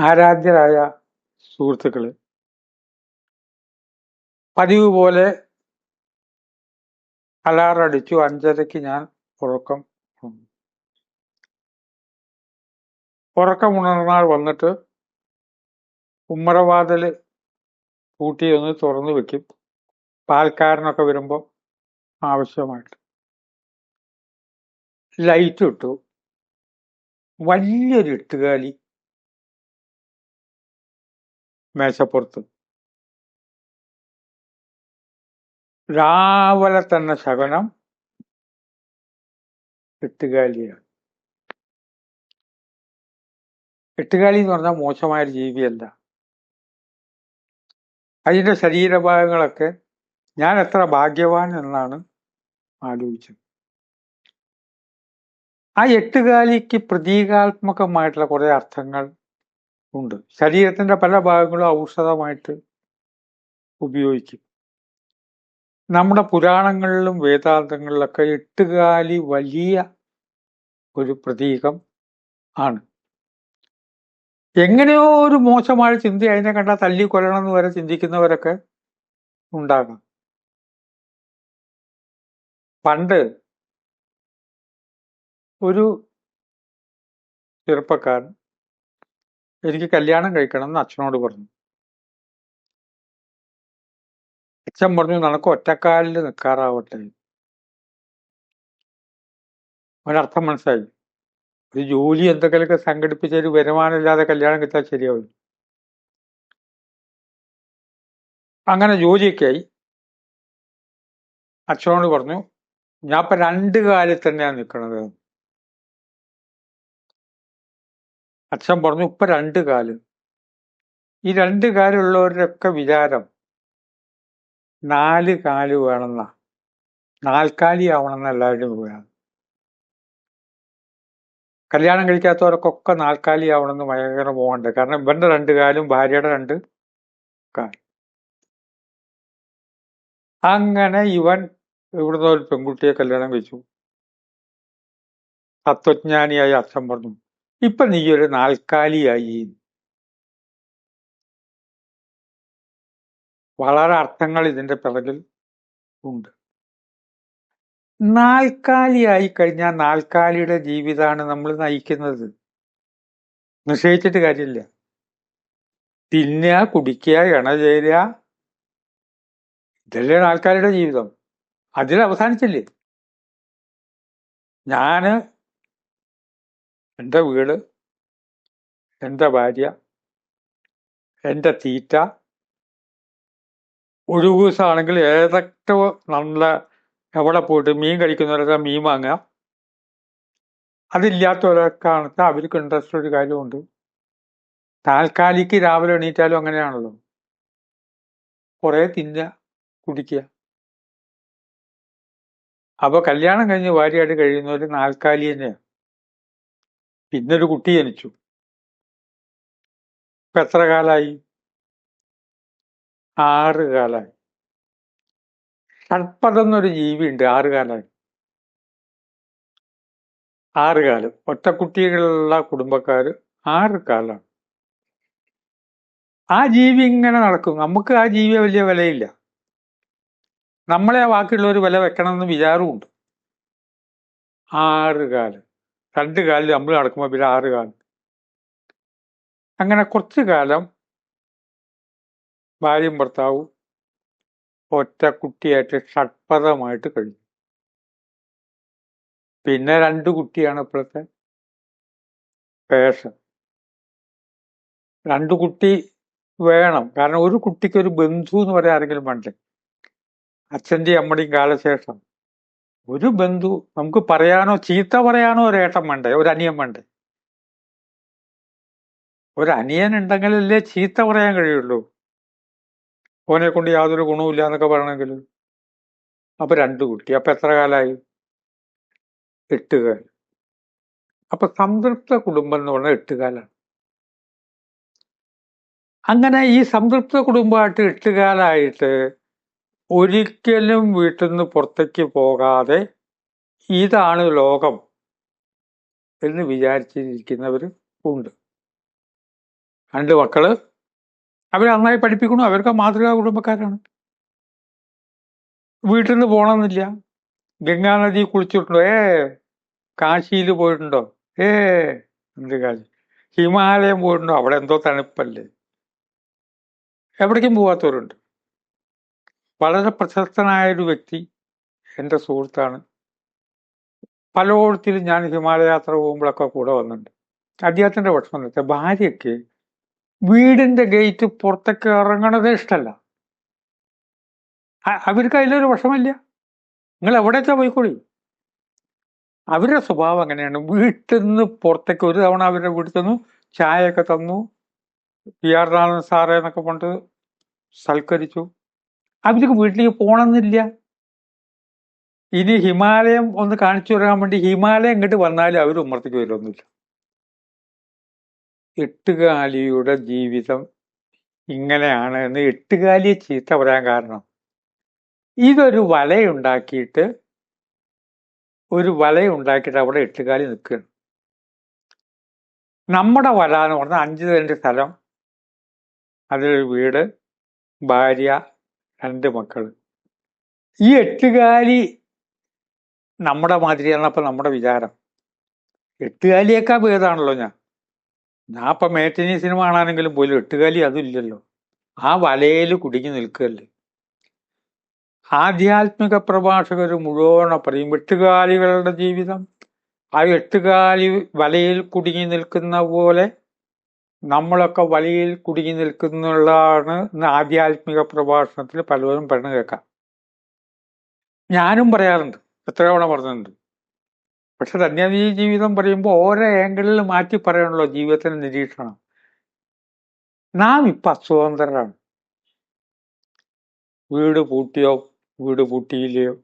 ആരാധ്യരായ സുഹൃത്തുക്കൾ. പതിവ് പോലെ അലാറടിച്ചു അഞ്ചരയ്ക്ക് ഞാൻ ഉറക്കം. ഉറക്കം ഉണർന്നാൾ വന്നിട്ട് ഉമ്മറവാതിൽ പൂട്ടി ഒന്ന് തുറന്നു വെക്കും. പാൽക്കാരനൊക്കെ വരുമ്പോൾ ആവശ്യമായിട്ട്. ലൈറ്റ് ഇട്ടു. വലിയൊരു എട്ടുകാലി മേശപ്പുറത്ത്. രാവിലെ തന്നെ ശകനം എട്ടുകാലിയാണ്. എട്ടുകാലി എന്ന് പറഞ്ഞാൽ മോശമായ ജീവി ജീവിയല്ല. അതിന്റെ ശരീരഭാഗങ്ങളൊക്കെ ഞാൻ എത്ര ഭാഗ്യവാൻ എന്നാണ് ആലോചിച്ചത്. ആ എട്ടുകാലിക്ക് പ്രതീകാത്മകമായിട്ടുള്ള കുറേ അർത്ഥങ്ങൾ ഉണ്ട്. ശരീരത്തിന്റെ പല ഭാഗങ്ങളും ഔഷധമായിട്ട് ഉപയോഗിക്കും. നമ്മുടെ പുരാണങ്ങളിലും വേദാന്തങ്ങളിലൊക്കെ എട്ടുകാലി വലിയ ഒരു പ്രതീകം ആണ്. എങ്ങനെയോ ഒരു മോശമായ ചിന്ത അതിനെ കണ്ടാൽ തല്ലി കൊല്ലണം എന്ന് വരെ ചിന്തിക്കുന്നവരൊക്കെ ഉണ്ടാകാം. പണ്ട് ഒരു ചെറുപ്പക്കാരൻ എനിക്ക് കല്യാണം കഴിക്കണം എന്ന് അച്ഛനോട് പറഞ്ഞു. അച്ഛൻ പറഞ്ഞു നിനക്ക് ഒറ്റക്കാലിൽ നിൽക്കാറാവട്ടെ ഒരർത്ഥം മനസ്സിലായി. ഒരു ജോലി എന്തെങ്കിലുമൊക്കെ സംഘടിപ്പിച്ച ഒരു വരുമാനമില്ലാതെ കല്യാണം കിട്ടാൻ ശരിയാവും അങ്ങനെ ജോലിയൊക്കെ ആയി. അച്ഛനോട് പറഞ്ഞു ഞാൻ ഇപ്പൊ രണ്ട് കാലിൽ തന്നെയാണ് നിൽക്കണത് അച്ഛൻ പറഞ്ഞു ഇപ്പൊ രണ്ട് കാൽ. ഈ രണ്ട് കാലുള്ളവരുടെയൊക്കെ വിചാരം നാല് കാൽ വേണമെന്ന. നാൽക്കാലി ആവണമെന്ന എല്ലാവരുടെയും വിചാരം കല്യാണം കഴിക്കാത്തവർക്കൊക്കെ നാൽക്കാലി ആവണമെന്ന് ഭയങ്കര പോകണ്ടേ കാരണം ഇവന്റെ രണ്ട് കാലും ഭാര്യയുടെ രണ്ട് കാൽ അങ്ങനെ ഇവൻ ഇവിടുന്ന് ഒരു പെൺകുട്ടിയെ കല്യാണം കഴിച്ചു. തത്വജ്ഞാനിയായി അച്ഛൻ പറഞ്ഞു ഇപ്പൊ നീ ഒരു നാൽക്കാലിയായി. വളരെ അർത്ഥങ്ങൾ ഇതിന്റെ പിറകിൽ ഉണ്ട്. നാൽക്കാലിയായി കഴിഞ്ഞാൽ നാൽക്കാലിയുടെ ജീവിതമാണ് നമ്മൾ നയിക്കുന്നത്. നിശ്ചയിച്ചിട്ട് കാര്യമില്ല. തിന്നുക കുടിക്കുക ഇണ ചേരുക ഇതല്ലേ ആൾക്കാരുടെ ജീവിതം. അതിൽ അവസാനിച്ചില്ലേ? ഞാൻ എന്റെ വീട് എന്റെ ഭാര്യ എന്റെ തീറ്റ. ഒഴിവ് ദിവസമാണെങ്കിൽ ഏതൊക്കെ നല്ല എവിടെ പോയിട്ട് മീൻ കഴിക്കുന്നവരൊക്കെ മീൻ വാങ്ങുക. അതില്ലാത്തവരൊക്കെ ആണെങ്കിൽ അവർക്ക് ഇൻട്രസ്റ്റ് ഒരു കാര്യമുണ്ട്. താൽക്കാലിക്ക് രാവിലെ എണീറ്റാലും അങ്ങനെയാണല്ലോ. കുറേ തിന്ന കുടിക്കുക. അപ്പോൾ കല്യാണം കഴിഞ്ഞ് ഭാര്യയായിട്ട് കഴിയുന്നവര് നാൽക്കാലി തന്നെയാണ്. പിന്നൊരു കുട്ടി ജനിച്ചു. ഇപ്പൊ എത്ര കാലായി? ആറ് കാലായി. ജീവി ജീവിയുണ്ട് ആറ് കാലായി. ആറ് കാലം. ഒറ്റക്കുട്ടികളുള്ള കുടുംബക്കാർ ആറ് കാലാണ്. ആ ജീവി ഇങ്ങനെ നടക്കും. നമുക്ക് ആ ജീവിയെ വലിയ വിലയില്ല. നമ്മളെ ആ ബാക്കിയുള്ളവർ വില വെക്കണമെന്ന് വിചാരമുണ്ട് ആറ് കാലം. രണ്ട് കാലിൽ നമ്മൾ നടക്കുമ്പോൾ പിന്നെ ആറ് കാണും അങ്ങനെ കുറച്ചു കാലം ഭാര്യയും ഭർത്താവും ഒറ്റ കുട്ടിയായിട്ട് ഷഡ്പഥമായിട്ട് കഴിഞ്ഞു. പിന്നെ രണ്ട് കുട്ടിയാണ് ഇപ്പോഴത്തെ പേഷൻ രണ്ട് കുട്ടി വേണം. കാരണം ഒരു കുട്ടിക്ക് ഒരു ബന്ധു എന്ന് പറയാൻ ആരെങ്കിലും വേണ്ടേ? അച്ഛന്റെയും അമ്മയുടെയും കാലശേഷം. ഒരു ബന്ധു നമുക്ക് പറയാനോ ചീത്ത പറയാനോ ഒരു ഏട്ടൻ വേണ്ടേ? ഒരു അനിയൻ വേണ്ടേ? ഒരു അനിയൻ ഉണ്ടെങ്കിലല്ലേ ചീത്ത പറയാൻ കഴിയുള്ളൂ. ഓനെ കൊണ്ട് യാതൊരു ഗുണവുമില്ല എന്നൊക്കെ പറയണമെങ്കിൽ. അപ്പൊ രണ്ടു കുട്ടി. അപ്പൊ എത്ര കാലായി? എട്ടുകാലം അപ്പൊ സംതൃപ്ത കുടുംബം എന്ന് പറഞ്ഞാൽ എട്ടുകാലാണ് അങ്ങനെ ഈ സംതൃപ്ത കുടുംബമായിട്ട് എട്ടുകാലായിട്ട് ഒരിക്കലും വീട്ടിൽ നിന്ന് പുറത്തേക്ക് പോകാതെ ഇതാണ് ലോകം എന്ന് വിചാരിച്ചിരിക്കുന്നവർ ഉണ്ട്. രണ്ട് മക്കൾ അവരെ നന്നായി പഠിപ്പിക്കണം അവർക്ക് മാതൃകാ കുടുംബക്കാരാണ്. വീട്ടിൽ നിന്ന് പോകണമെന്നില്ല ഗംഗാനദി കുളിച്ചിട്ടുണ്ടോ? ഏ കാശിയിൽ പോയിട്ടുണ്ടോ? ഏ എന്ത് കാശി? ഹിമാലയം പോയിട്ടുണ്ടോ? അവിടെ എന്തോ തണുപ്പല്ലേ? എവിടേക്കും പോവാത്തവരുണ്ട്. വളരെ പ്രശസ്തനായ ഒരു വ്യക്തി എന്റെ സുഹൃത്താണ്. പലയിടത്തിലും ഞാൻ ഹിമാലയാത്ര പോകുമ്പോഴൊക്കെ കൂടെ വന്നിട്ടുണ്ട്. അദ്ദേഹത്തിന്റെ ഭക്ഷണം എന്ന് വെച്ചാൽ ഭാര്യയ്ക്ക് വീടിന്റെ ഗേറ്റ് പുറത്തേക്ക് ഇറങ്ങണത് ഇഷ്ടമല്ല. അവർക്ക് അതിലൊരു വിഷമമില്ല. നിങ്ങൾ എവിടെയൊക്കെ പോയിക്കോളി അവരുടെ സ്വഭാവം അങ്ങനെയാണ്. വീട്ടിൽ നിന്ന് പുറത്തേക്ക് ഒരു തവണ അവരുടെ വീട്ടിൽ നിന്ന് ചായയൊക്കെ തന്നു പി ആർ നാരായണൻ സാറേ എന്നൊക്കെ കൊണ്ട് സൽക്കരിച്ചു. അവർക്ക് വീട്ടിലേക്ക് പോകണമെന്നില്ല ഇനി ഹിമാലയം ഒന്ന് കാണിച്ചു തരാൻ വേണ്ടി ഹിമാലയം ഇങ്ങോട്ട് വന്നാലും അവർ ഉമ്മർത്തേക്ക് വരുമൊന്നുമില്ല എട്ടുകാലിയുടെ ജീവിതം ഇങ്ങനെയാണ് എന്ന് എട്ടുകാലിയെ ചീത്ത പറയാൻ കാരണം. ഇതൊരു വലയുണ്ടാക്കിയിട്ട് ഒരു വലയുണ്ടാക്കിയിട്ട് അവിടെ എട്ടുകാലി നിൽക്കുകയാണ്. നമ്മുടെ വല എന്ന് പറഞ്ഞാൽ അഞ്ച് സെന്റ് സ്ഥലം. അതിലൊരു വീട് ഭാര്യ രണ്ട് മക്കൾ ഈ എട്ടുകാലി നമ്മുടെ മാതിരിയാണ് അപ്പം നമ്മുടെ വിചാരം. എട്ടുകാലിയേക്കാ ഭേദമാണല്ലോ ഞാൻ. ഞാൻ ഇപ്പം മേറ്റിനി സിനിമ കാണാനെങ്കിലും പോലും എട്ടുകാലി അതില്ലല്ലോ ആ വലയിൽ കുടുങ്ങി നിൽക്കുകയല്ലേ. ആധ്യാത്മിക പ്രഭാഷകർ മുഴുവൻ പറയും എട്ടുകാലികളുടെ ജീവിതം. ആ എട്ടുകാലി വലയിൽ കുടുങ്ങി നിൽക്കുന്ന പോലെ നമ്മളൊക്കെ വഴിയിൽ കുടുങ്ങി നിൽക്കുന്നുള്ളതാണ് ഇന്ന് ആധ്യാത്മിക പ്രഭാഷണത്തിൽ പലവരും പറഞ്ഞു കേൾക്കാം. ഞാനും പറയാറുണ്ട്. എത്ര തവണ പറഞ്ഞിട്ടുണ്ട്. പക്ഷെ ധന്യനീ ജീവിതം പറയുമ്പോൾ ഓരോ ആംഗിളിൽ മാറ്റി പറയണല്ലോ ജീവിതത്തിന്റെ നിരീക്ഷണം. നാം ഇപ്പൊ അസ്വതന്ത്രരാണ്. വീട് പൂട്ടിയോ വീട് പൂട്ടിയില്ലയോ?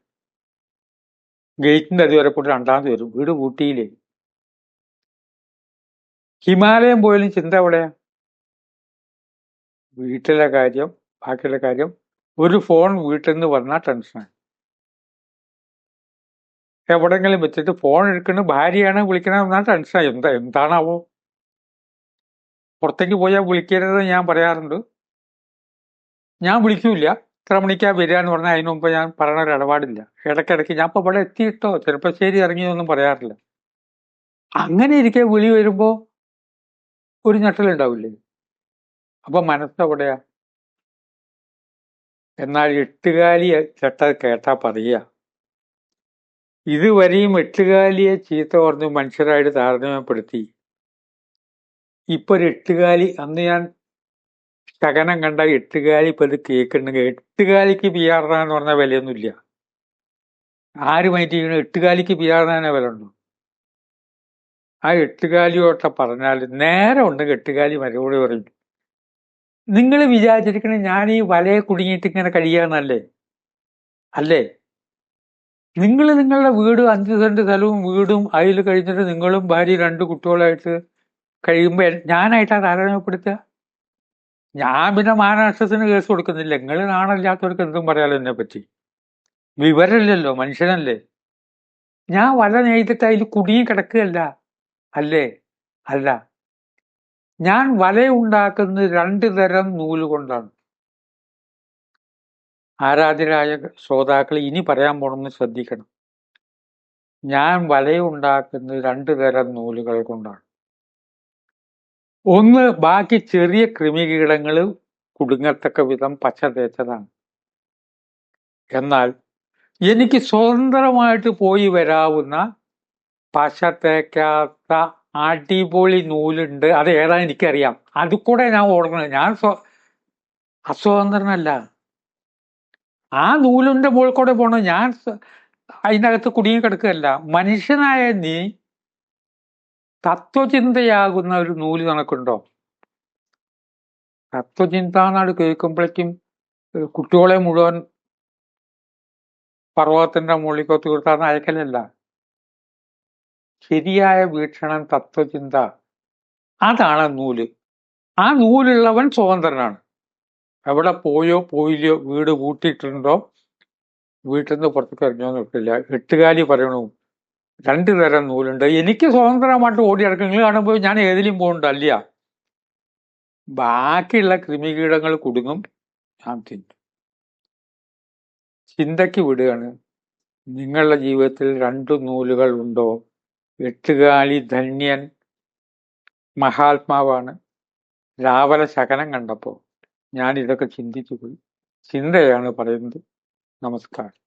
ഗേറ്റിന്റെ അതുവരെ കൂടി രണ്ടാമത് വരും. വീട് പൂട്ടിയില്ലേ? ഹിമാലയം പോയാലും ചിന്ത എവിടെയാ വീട്ടിലെ കാര്യം ബാക്കിയുള്ള കാര്യം ഒരു ഫോൺ വീട്ടിൽ നിന്ന് വന്നാൽ ടെൻഷനാണ് എവിടെങ്കിലും വെച്ചിട്ട് ഫോൺ എടുക്കണ ഭാര്യയാണ് വിളിക്കണ എന്നാൽ ടെൻഷനായി എന്താ എന്താണാവോ? പുറത്തേക്ക് പോയാൽ വിളിക്കരുത് ഞാൻ പറയാറുണ്ട്. ഞാൻ വിളിക്കൂല ഇത്ര മണിക്കാ വരിക എന്ന് പറഞ്ഞാൽ അതിന് മുമ്പ് ഞാൻ പറയണ ഒരു ഇടപാടില്ല. ഇടയ്ക്കിടയ്ക്ക് ഞാൻ ഇപ്പൊ ഇവിടെ എത്തിയിട്ടോ? ചെറുപ്പശ്ശേരി ഇറങ്ങിയൊന്നും പറയാറില്ല. അങ്ങനെ ഇരിക്കെ വിളി വരുമ്പോ ഒരു ഞെട്ടലുണ്ടാവില്ലേ? അപ്പൊ മനസ്സവിടെയാ. എന്നാൽ എട്ടുകാലി ചട്ട കേട്ടാ പറയുക ഇതുവരെയും എട്ടുകാലിയെ ചീത്ത പറഞ്ഞു മനുഷ്യരായിട്ട് താരതമ്യപ്പെടുത്തി. ഇപ്പൊ ഒരു എട്ടുകാലി അന്ന് ഞാൻ ശകനം കണ്ട എട്ടുകാലി ഇപ്പൊ ഇത് കേൾക്കുന്നുണ്ടെങ്കിൽ എട്ടുകാലിക്ക് പി ആർ എന്ന് പറഞ്ഞ വിലയൊന്നുമില്ല. ആര് മൈറ്റ് ചെയ്യണം? എട്ടുകാലിക്ക് പി വില ഉണ്ടോ? ആ എട്ടുകാലിയോട്ട പറഞ്ഞാൽ നേരെ ഉണ്ട് എട്ടുകാലി മറുപടി പറയും. നിങ്ങൾ വിചാരിച്ചിരിക്കണേ ഞാൻ ഈ വലയെ കുടുങ്ങിയിട്ട് ഇങ്ങനെ കഴിയാന്നല്ലേ? അല്ലേ? നിങ്ങൾ നിങ്ങളുടെ വീട് അഞ്ച് സെന്റ് സ്ഥലവും വീടും അതിൽ കഴിഞ്ഞിട്ട് നിങ്ങളും ഭാര്യ രണ്ട് കുട്ടികളായിട്ട് കഴിയുമ്പോൾ ഞാനായിട്ടാ താരതമ്യപ്പെടുത്തുക? ഞാൻ പിന്നെ മാനനഷ്ടത്തിന് കേസ് കൊടുക്കുന്നില്ല. നിങ്ങൾ നാണല്ലാത്തവർക്ക് എന്തും പറയാലോ എന്നെ പറ്റി വിവരമില്ലല്ലോ മനുഷ്യനല്ലേ? ഞാൻ വല നെയ്തിട്ട് അതിൽ കുടുങ്ങി കിടക്കുകയല്ല. അല്ലേ? അല്ല. ഞാൻ വലയുണ്ടാക്കുന്നത് രണ്ട് തരം നൂൽ കൊണ്ടാണ്. ആരാധ്യരായ ശ്രോതാക്കൾ ഇനി പറയാൻ പോണമെന്ന് ശ്രദ്ധിക്കണം. ഞാൻ വലയുണ്ടാക്കുന്നത് രണ്ട് തരം നൂലുകൾ കൊണ്ടാണ്. ഒന്ന് ബാക്കി ചെറിയ കൃമികീടങ്ങൾ കുടുങ്ങത്തക്ക വിധം പച്ച തേച്ചതാണ്. എന്നാൽ എനിക്ക് സ്വതന്ത്രമായിട്ട് പോയി വരാവുന്ന പശ തേക്കാത്ത അടിപൊളി നൂലുണ്ട്. അത് ഏതാ എനിക്കറിയാം. അത് കൂടെ ഞാൻ ഓടണം ഞാൻ സ്വ അസ്വതന്ത്രനല്ല. ആ നൂലിന്റെ മുകളിൽ കൂടെ പോണ ഞാൻ അതിനകത്ത് കുടുങ്ങി കിടക്കുകയല്ല. മനുഷ്യനായ നീ തത്വചിന്തയാകുന്ന ഒരു നൂൽ നിനക്കുണ്ടോ? തത്വചിന്ത എന്നാണ് കേൾക്കുമ്പോഴേക്കും കുട്ടികളെ മുഴുവൻ പർവതത്തിന്റെ മുകളിലേക്ക് തീർത്താന്ന് അയക്കലല്ല. ശരിയായ വീക്ഷണം തത്വചിന്ത. അതാണ് നൂൽ. ആ നൂലുള്ളവൻ സ്വതന്ത്രനാണ്. എവിടെ പോയോ പോയില്ലയോ വീട് കൂട്ടിയിട്ടുണ്ടോ വീട്ടിൽ നിന്ന് പുറത്തേക്ക് ഇറങ്ങിയോ നോക്കില്ല എട്ടുകാലി പറയണു രണ്ടു തരം നൂലുണ്ട്. എനിക്ക് സ്വതന്ത്രമായിട്ട് ഓടി അടക്കം നിങ്ങൾ കാണുമ്പോൾ ഞാൻ ഏതിലും പോകണ്ട അല്ല ബാക്കിയുള്ള കൃമികീടങ്ങൾ കുടുങ്ങും ഞാൻ തിന്നു. ചിന്തയ്ക്ക് വിടുകയാണ്. നിങ്ങളുടെ ജീവിതത്തിൽ രണ്ടു നൂലുകൾ ഉണ്ടോ? എട്ടുകാലി ധന്യൻ മഹാത്മാവാണ്. രാവല ശകനം കണ്ടപ്പോൾ ഞാൻ ഇതൊക്കെ ചിന്തിച്ചു പോയി. ചിന്തയാണ് പറയുന്നത്. നമസ്കാരം.